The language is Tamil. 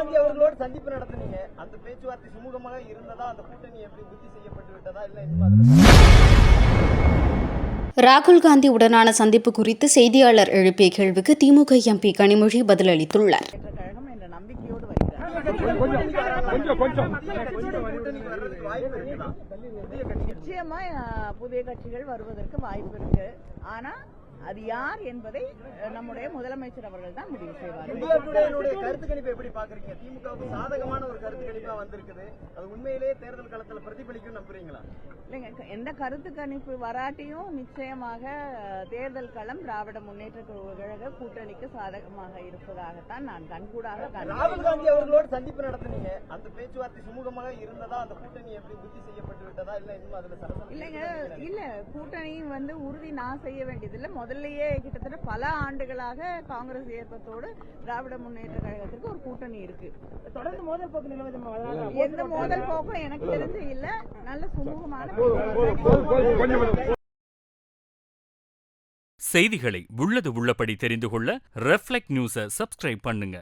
காந்தி அவர்களோடு சந்திப்பு நடத்துனீங்க. அந்த பேச்சுவார்த்தை சுமூகமாக இருந்ததா? அந்த கூட்டணி எப்படி புத்தி செய்யப்பட்டு விட்டதா? இல்ல ராகுல் காந்தி உடனான சந்திப்பு குறித்து செய்தியாளர் எழுப்பிய கேள்விக்கு திமுக எம்பி கனிமொழி பதிலளித்துள்ளார். என்ற கழகம் என்ற நம்பிக்கையோடு வருகிறார் கொஞ்சம் கொஞ்சம். கூட்டணி வர்றதுக்கு வாய்ப்பு இருக்குதா புதிய கட்சி நிச்சயமா புதிய கட்சிகள் வருவதற்கு வாய்ப்பு இருக்கு. ஆனா அது யார் என்பதை நம்முடைய முதலமைச்சர் அவர்கள் தான் முடிவு டுடேனுடைய கருத்து கணிப்பு எப்படி பாக்குறீங்க திமுகவுக்கு சாதகமான ஒரு கருத்து கணிப்பா வந்திருக்குது. அது உண்மையிலேயே தேர்தல் களத்துல பிரதிபலிக்கும் நம்புறீங்களா? இல்லைங்க எந்த கருத்து கணிப்பு வராட்டியும் நிச்சயமாக தேர்தல் களம் திராவிட முன்னேற்ற கழக கூட்டணிக்கு சாதகமாக இருப்பதாகத்தான் நான் கண்கூடாக ராகுல் காந்தி அவர்களோடு சந்திப்பு நடத்துனீங்க. அந்த பேச்சுவார்த்தை சுமூகமாக இருந்ததா? அந்த கூட்டணி எப்படி புத்தி செய்யப்பட்டு விட்டதா? இல்ல இன்னும் அதுல இல்லைங்க இல்ல கூட்டணி வந்து உறுதி நான் செய்ய வேண்டியதில்லை. முதல்லயே கிட்டத்தட்ட பல ஆண்டுகளாக காங்கிரஸ் ஏற்பத்தோடு திராவிட முன்னேற்ற கழகத்திற்கு ஒரு கூட்டணி இருக்கு. தொடர்ந்து மோதல் போக்கு நிலவுது எந்த மோதல் போக்கும் எனக்கு தெரிஞ்சு இல்ல. நல்ல சுமூகமான செய்திகளை உள்ளது உள்ளபடி தெரிந்து கொள்ள ரெஃப்ளெக்ட் நியூஸை சப்ஸ்கிரைப் பண்ணுங்க.